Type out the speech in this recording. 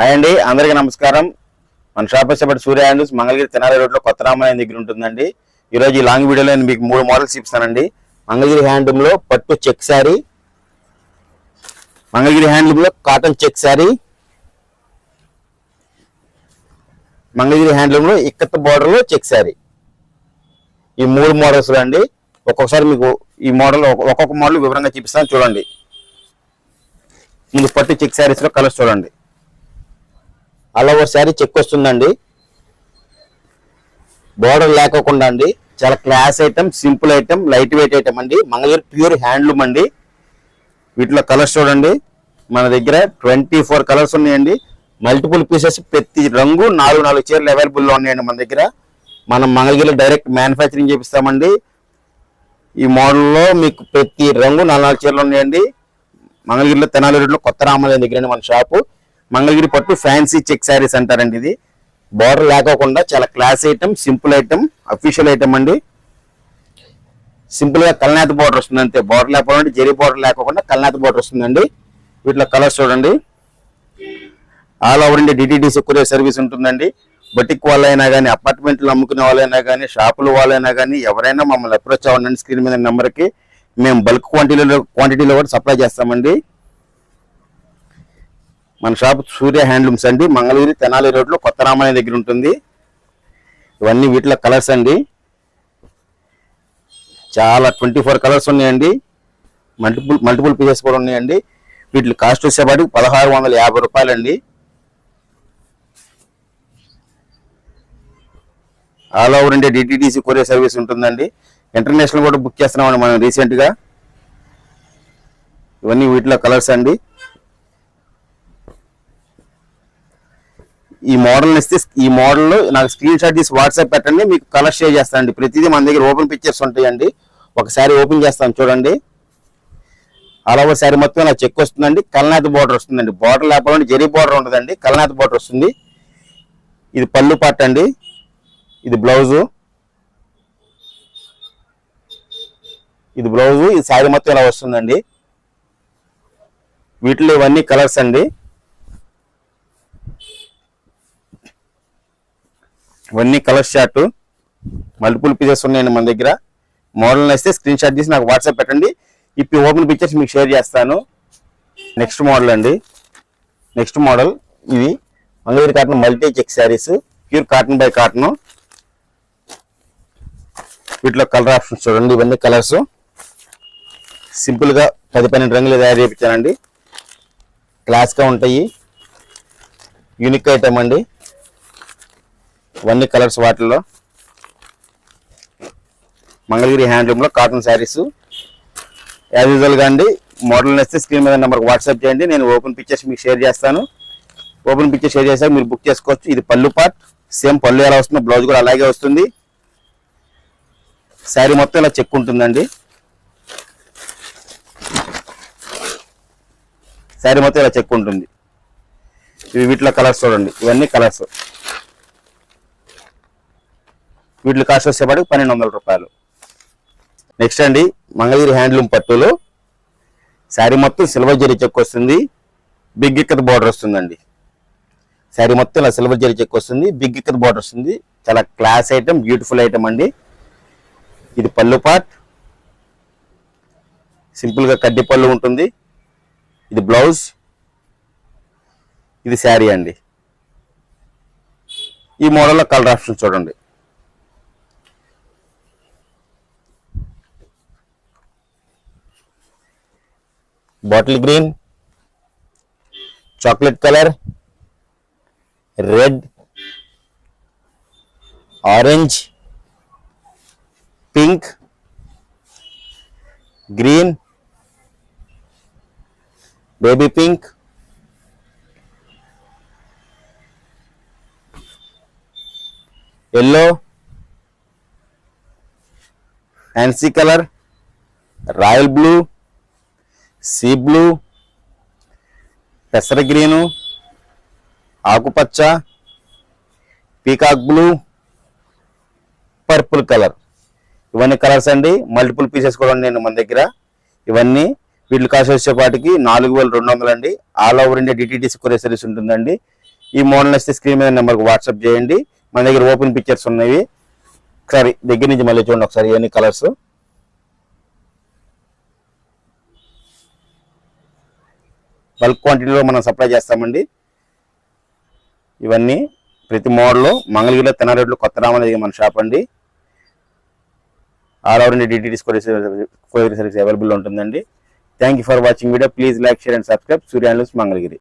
Hi అండి అందరికీ నమస్కారం. మన షాప్ వచ్చేపటి సూర్య హ్యాండ్స్ మంగళగిరి తెనాలి రోడ్లో కొత్త రామాలయం దగ్గర ఉంటుందండి. ఈరోజు ఈ లాంగ్ వీడియోలో నేను మీకు మూడు మోడల్స్ చూపిస్తానండి. మంగళగిరి హ్యాండ్లూమ్లో పట్టు చెక్ శారీ మంగళగిరి హ్యాండ్లూమ్లో కాటన్ చెక్ శారీ మంగళగిరి హ్యాండ్లూమ్లో ఇక్కత్ బార్డర్లో చెక్ శారీ. ఈ మూడు మోడల్స్ అండి ఒక్కొక్కసారి మీకు ఈ మోడల్ ఒక్కొక్క మోడల్ వివరంగా చూపిస్తాను చూడండి. ముందు పట్టు చెక్ శారీస్లో కలర్స్ చూడండి. అలా ఒకసారి శారీ చెక్ వస్తుందండి. బోర్డర్ లేకోకుండా అండి. చాలా class item simple item light weight item అండి. మంగళగిరి ప్యూర్ హ్యాండ్లూమ్ అండి. వీటిలో కలర్స్ చూడండి. మన దగ్గర ట్వంటీ ఫోర్ కలర్స్ ఉన్నాయండి. మల్టిపుల్ పీసెస్ ప్రతి రంగు నాలుగు నాలుగు చీరలు అవైలబుల్లో ఉన్నాయండి మన దగ్గర. మనం మంగళగిరిలో డైరెక్ట్ మ్యానుఫ్యాక్చరింగ్ చేపిస్తామండి. ఈ మోడల్లో మీకు ప్రతి రంగు నాలుగు నాలుగు చీరలు ఉన్నాయండి. మంగళగిరిలో తెనాలి రోడ్లో కొత్త రామాలయం దగ్గర మన షాపు మంగళగిరి పట్టు ఫ్యాన్సీ చెక్ శారీస్ అంటారండి ఇది. బార్డర్ లేకోకుండా చాలా class item simple item official item అండి. సింపుల్గా కల్నాథ్ బార్డర్ వస్తుంది అంతే. బార్డర్ లేకపోవడం జెరీ బార్డర్ లేకోకుండా కల్నాథ్ బార్డర్ వస్తుందండి. వీటిలో కలర్స్ చూడండి. All over India DTDC courier service ఉంటుందండి. బటిక్ వాళ్ళైనా కానీ అపార్ట్మెంట్లు అమ్ముకునే వాళ్ళైనా కానీ షాపుల వాళ్ళైనా కానీ ఎవరైనా మమ్మల్ని అప్రోచ్ అవ్వండి స్క్రీన్ మీద నెంబర్కి. మేము బల్క్ క్వాంటిటీలో క్వాంటిటీలో కూడా సప్లై చేస్తామండి. మన షాప్ సూర్య హ్యాండ్లూమ్స్ అండి. మంగళగిరి తెనాలి రోడ్లో కొత్త రామాలయం దగ్గర ఉంటుంది. ఇవన్నీ వీటిలో కలర్స్ అండి. చాలా ట్వంటీ ఫోర్ కలర్స్ ఉన్నాయండి. మల్టిపుల్ మల్టిపుల్ పీసెస్ కూడా ఉన్నాయండి. వీటి కాస్ట్ వచ్చేపాటికి పదహారు వందల యాభై రూపాయలండి. All over India DTDC courier service ఉంటుందండి. ఇంటర్నేషనల్ కూడా బుక్ చేస్తున్నామండి మనం రీసెంట్గా ఇవన్నీ వీటిలో కలర్స్ అండి. ఈ మోడల్ ఇస్తే ఈ మోడల్ నాకు స్క్రీన్ షాట్ తీసి వాట్సాప్ పెట్టండి మీకు కలర్ షేర్ చేస్తానండి. ప్రతిదీ మన దగ్గర ఓపెన్ పిక్చర్స్ ఉంటాయండి. ఒకసారి ఓపెన్ చేస్తాను చూడండి. ఆల్ ఓవర్ శారీ మొత్తం ఇలా చెక్ వస్తుందండి. కల్నాథ్ బార్డర్ వస్తుందండి. బార్డర్ లేకపోతే జెరీ బార్డర్ ఉంటుందండి కల్నాథ్ బార్డర్ వస్తుంది. ఇది పళ్ళు పాట అండి. ఇది బ్లౌజు ఇది బ్లౌజు ఇది శారీ మొత్తం ఇలా వస్తుందండి. వీటిలో ఇవన్నీ కలర్స్ అండి. ఇవన్నీ కలర్ షార్ట్ మల్టిపుల్ పీసెస్ ఉన్నాయండి మన దగ్గర. మోడల్ వేస్తే స్క్రీన్ షాట్ తీసి నాకు వాట్సాప్ పెట్టండి. ఇప్పుడు ఓపెన్ పిక్చర్స్ మీకు షేర్ చేస్తాను. నెక్స్ట్ మోడల్ అండి. నెక్స్ట్ మోడల్ ఇవి Mangalagiri cotton multi check saris pure cotton by cotton వీటిలో కలర్ ఆప్షన్స్ చూడండి ఇవన్నీ కలర్స్ సింపుల్గా పది పన్నెండు రంగులు తయారు చేయించానండి. క్లాస్గా ఉంటాయి. యూనిక్ ఐటమ్ అండి. ఇవన్నీ కలర్స్ వాటిల్లో. మంగళగిరి హ్యాండ్లూమ్లో కాటన్ శారీస్. యాజ్ యూజువల్గా అండి మోడల్ నేస్తే స్క్రీన్ మీద నెంబర్కి వాట్సాప్ చేయండి నేను ఓపెన్ పిక్చర్స్ మీకు షేర్ చేస్తాను. ఓపెన్ పిక్చర్ షేర్ చేస్తాను మీరు బుక్ చేసుకోవచ్చు. ఇది పళ్ళు పార్ట్ సేమ్ పళ్ళు ఎలా వస్తుందో బ్లౌజ్ కూడా అలాగే వస్తుంది. శారీ మొత్తం ఇలా చెక్ ఉంటుందండి. శారీ మొత్తం ఇలా చెక్ ఉంటుంది. ఇవి వీటిలో కలర్స్ చూడండి. ఇవన్నీ కలర్స్ వీటి కాస్ట్ వచ్చేపాటికి పన్నెండు వందల రూపాయలు. నెక్స్ట్ అండి మంగళగిరి హ్యాండ్లూమ్ పట్టులో శారీ మొత్తం సిల్వర్ జరీ చెక్ వస్తుంది బిగ్ ఇక్కత్ బార్డర్ వస్తుందండి. శారీ మొత్తం ఇలా సిల్వర్ జరీ చెక్ వస్తుంది బిగ్ ఇక్కత్ బార్డర్ వస్తుంది. చాలా క్లాస్ ఐటమ్ బ్యూటిఫుల్ ఐటమ్ అండి. ఇది పళ్ళు పార్ట్. సింపుల్గా కడ్డి పళ్ళు ఉంటుంది. ఇది బ్లౌజ్. ఇది శారీ అండి. ఈ మోడల్లో కలర్ ఆప్షన్ చూడండి. Bottle green chocolate colour red orange pink green baby pink yellow fancy colour royal blue sea blue పెసర గ్రీను ఆకుపచ్చ పీకాక్ బ్లూ పర్పుల్ కలర్. ఇవన్నీ కలర్స్ అండి. మల్టిపుల్ పీసెస్ కూడా ఉన్నాయండి మన దగ్గర. ఇవన్నీ వీటి కాస్ట్ వచ్చేపాటికి నాలుగు వేల రెండు వందలు అండి. All over India DTDC courier service ఉంటుందండి. ఈ మోడల్ వస్తే స్క్రీన్ మీద నెంబర్కి వాట్సాప్ చేయండి. మన దగ్గర ఓపెన్ పిక్చర్స్ ఉన్నవి. ఒకసారి దగ్గర నుంచి మళ్ళీ చూడండి ఒకసారి ఇవన్నీ కలర్స్. బల్క్ క్వాంటిటీలో మనం సప్లై చేస్తామండి. ఇవన్నీ ప్రతి మోడల్లో మంగళగిరిలో తెనారెడ్లు కొత్త రామల మన షాప్ అండి. All over India DTDC courier service available ఉంటుందండి. Thank you for watching video please like share and subscribe Surya News Mangalagiri